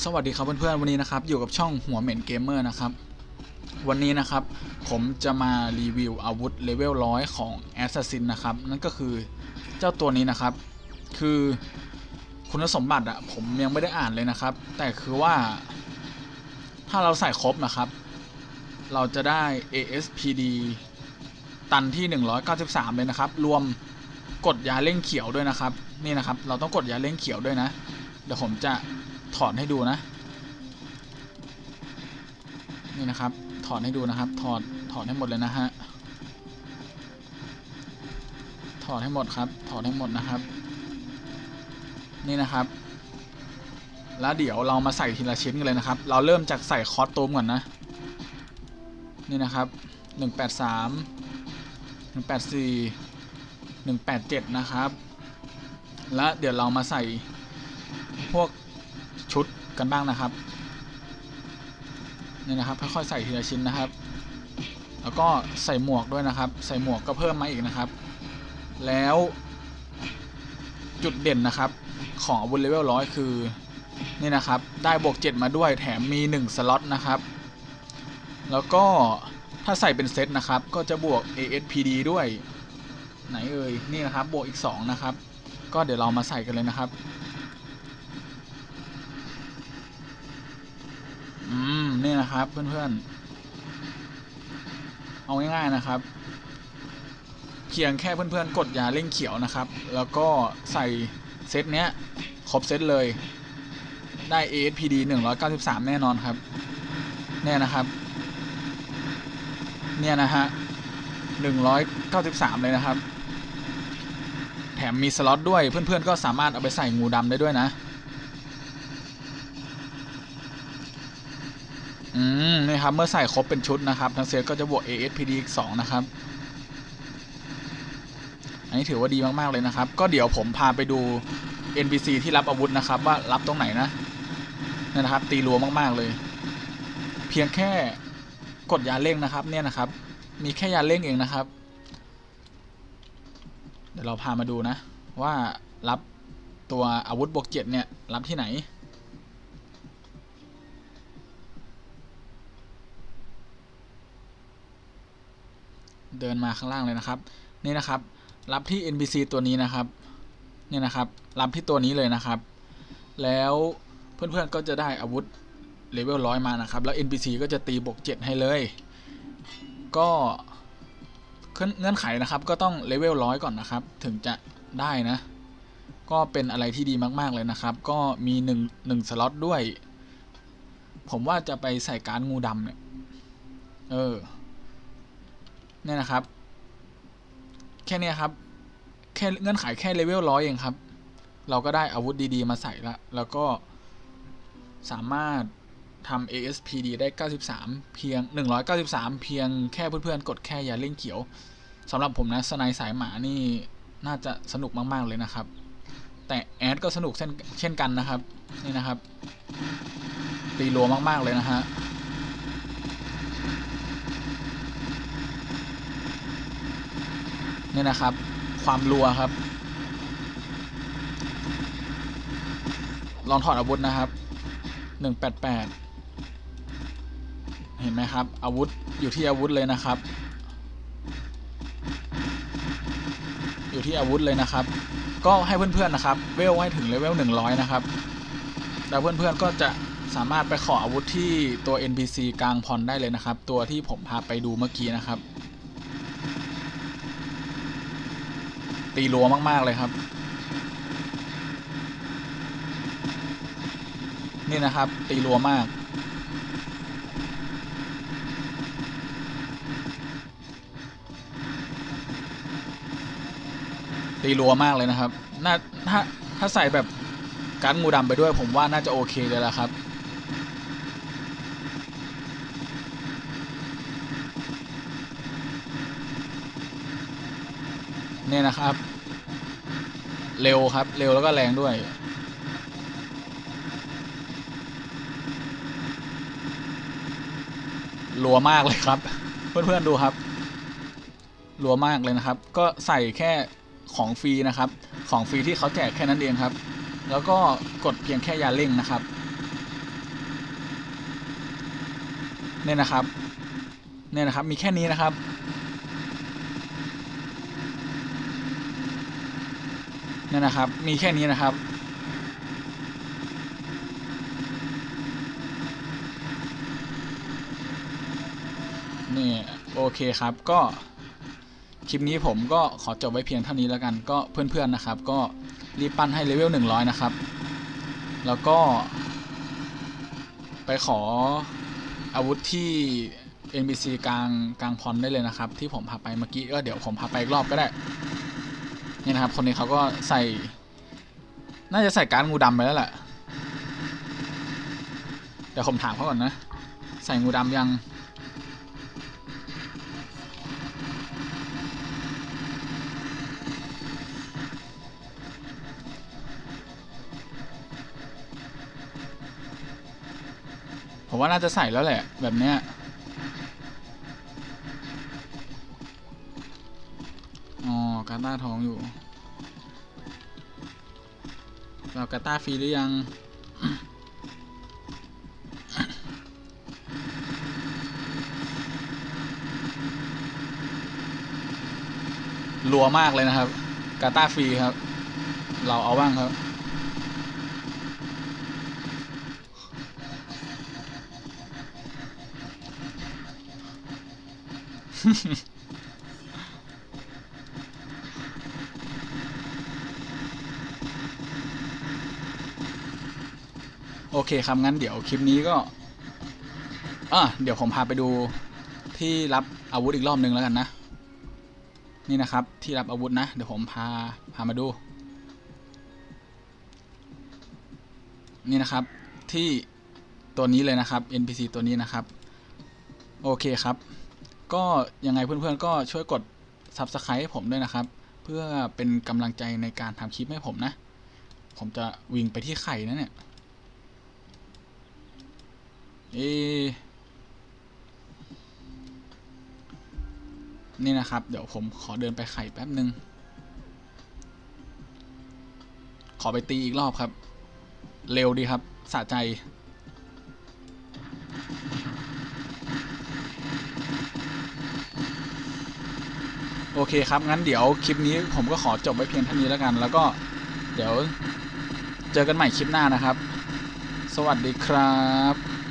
สวัสดีครับเพื่อนๆวันนี้นะครับอยู่กับช่องหัวเหม็นเกมเมอร์นะครับวันนี้นะครับผมจะมารีวิวอาวุธเลเวลร้อยของ Assassin นะครับนั่นก็คือเจ้าตัวนี้นะครับคือคุณสมบัติอะผมยังไม่ได้อ่านเลยนะครับ แต่คือว่าถ้าเราใส่ครบนะครับ เราจะได้ ASPD ตันที่ 193 เลยนะครับ รวมกดยาเร่งเขียวด้วยนะครับ นี่นะครับ เราต้องกดยาเร่งเขียวด้วยนะ เดี๋ยวผมจะ ถอดให้ดูนะ นี่นะครับ ถอดให้ดูนะครับ ถอด ถอดให้หมดเลยนะฮะ ถอดให้หมดครับ ถอดให้หมดนะครับ นี่นะครับ แล้วเดี๋ยวเรามาใส่ทีละชิ้นกันเลยนะครับ เราเริ่มจากใส่คอสตูมก่อนนะ นี่นะครับหนึ่งแปดสามหนึ่งแปดสี่หนึ่งแปดเจ็ดนะครับ แล้วเดี๋ยวเรามาใส่พวก ชุดกันบ้างนะครับนี่นะครับค่อยๆใส่ทีละชิ้นนะครับ แล้วก็ใส่หมวกด้วยนะครับ ใส่หมวกก็เพิ่มมาอีกนะครับ แล้วจุดเด่นนะครับ ของอาวุธเลเวลร้อยคือนี่นะครับ ได้บวก 7 มาด้วยแถมมี 1 สล็อตนะครับ แล้วก็ถ้าใส่เป็นเซตนะครับ ก็จะบวก ASPD ด้วย ไหนเอ่ยนี่นะครับบวกอีก 2 นะครับ ก็เดี๋ยวเรามาใส่กันเลยนะครับ อืมนี่นะครับ เพื่อนๆ เอาง่ายๆนะครับ เพียงแค่เพื่อนๆ กดยาเร่งเขียวนะครับ แล้วก็ใส่เซตเนี้ยครบเซตเลย ได้ ASPD 193 แน่นอนครับ แน่นะครับ เนี่ยนะฮะ 193 เลยนะครับ แถมมีสล็อตด้วยเพื่อนๆ ก็สามารถเอาไปใส่งูดำได้ด้วยนะ อืมนี่ครับ เมื่อใส่ครบเป็นชุดนะครับทางเซตก็จะบวก ASPD อีก2นะครับ อันนี้ถือว่าดีมาก ๆ เลยนะครับ ก็เดี๋ยวผมพาไปดู NPC ที่รับอาวุธนะครับ ว่ารับตรงไหนนะนี่นะครับ ตีรัวมาก ๆ เลย เพียงแค่กดยาเร่งนะครับ เนี่ยนะครับ มีแค่ยาเร่งเองนะครับ เดี๋ยวเราพามาดูนะ ว่ารับตัวอาวุธบวกเจ็ดเนี่ย รับที่ไหน เดินมาข้างล่างเลยนะครับ นี่นะครับ รับที่ NPC ตัวนี้นะครับนี่นะครับ รับที่ตัวนี้เลยนะครับ แล้วเพื่อนๆก็จะได้อาวุธเลเวลร้อยมานะครับ แล้ว NPC ก็จะตีบวก7ให้เลย ก็เงื่อนไขนะครับ ก็ต้องเลเวลร้อยก่อนนะครับ ถึงจะได้นะ ก็เป็นอะไรที่ดีมากๆเลยนะครับ ก็มี1 1สล็อตด้วย ผมว่าจะไปใส่การงูดำเนี่ย เออ เนี่ยนะครับ แค่นี้ครับ แค่เงื่อนไขแค่เลเวลร้อยเองครับ เราก็ได้อาวุธดีๆ มาใส่ละ แล้วก็สามารถทำ ASPD ได้ 93 เพียง 193 เพียงแค่เพื่อนๆ กดแค่ยาเล่งเขียวสำหรับผมนะสไนสายหมานี่น่าจะสนุกมากๆเลยนะครับ แต่แอดก็สนุกเช่นเช่นกันนะครับ นี่นะครับ ตีรัวมากๆเลยนะฮะ นี่นะครับ ความรัวครับ ลองถอดอาวุธนะครับหนึ่งแปดแปดเห็นไหมครับ อาวุธอยู่ที่อาวุธเลยนะครับ อยู่ที่อาวุธเลยนะครับ ก็ให้เพื่อนๆนะครับ เวลให้ถึงเลเวล100 นะครับแล้วเพื่อนๆก็จะสามารถไปขออาวุธที่ตัว NPC กลางพรได้เลยนะครับ ตัวที่ผมพาไปดูเมื่อกี้นะครับ ตีรัวมาก ๆ เลยครับ นี่นะครับ ตีรัวมาก ตีรัวมากเลยนะครับ น่าถ้าถ้าใส่แบบการงูดำไปด้วยผมว่าน่าจะโอเคเลยละครับ เนี่ยนะครับ เร็วครับ เร็วแล้วก็แรงด้วย รัวมากเลยครับ เพื่อนๆดูครับ รัวมากเลยนะครับ ก็ใส่แค่ของฟรีนะครับ ของฟรีที่เขาแจกแค่นั้นเองครับ แล้วก็กดเพียงแค่ยาเร่งนะครับ เนี่ยนะครับ เนี่ยนะครับ มีแค่นี้นะครับ นี่นะครับ มีแค่นี้นะครับ นี่โอเคครับก็คลิปนี้ผมก็ขอจบไว้เพียงเท่านี้แล้วกันก็เพื่อนๆนะครับ ก็รีบปั้นให้เลเวล100 นะครับ แล้วก็ ไปขออาวุธที่ NPC กลางกลางพรได้เลยนะครับ ที่ผมพาไปเมื่อกี้ก็เดี๋ยวผมพาไปอีกรอบก็ได้ นี่นะครับ คนนี้เขาก็ใส่ น่าจะใส่การดงูดำไปแล้วแหละ เดี๋ยวผมถามเขาก่อนนะ ใส่งูดำยัง ผมว่าน่าจะใส่แล้วแหละ แบบเนี้ยาตาท้องอยู่ เรากาตาฟรีหรือยัง รัวมากเลยนะครับ กาตาฟรีครับ เราเอาบ้างครับโเคครับงั้นเดี๋ยวคลิปนี้ก็อะเดี๋ยวผมพาไปดูที่รับอาวุธอีกรอบนึงแล้วกันนะ นี่นะครับที่รับอาวุธนะ เดี๋ยวผมพาพามาดู นี่นะครับที่ตัวนี้เลยนะครับ NPC ตัวนี้นะครับ โอเคครับ ก็ยังไงเพื่อนๆก็ช่วยกด Subscribe ให้ผมด้วยนะครับ เพื่อเป็นกำลังใจในการทำคลิปให้ผมนะ ผมจะวิ่งไปที่ไข่นะเนี่ย เอนี่นะครับ เดี๋ยวผมขอเดินไปไข่แป๊บหนึ่งขอไปตีอีกรอบครับ เร็วดีครับสะใจ โอเคครับ งั้นเดี๋ยวคลิปนี้ผมก็ขอจบไว้เพียงเท่านี้แล้วกัน แล้วก็เดี๋ยวเจอกันใหม่คลิปหน้านะครับ สวัสดีครับ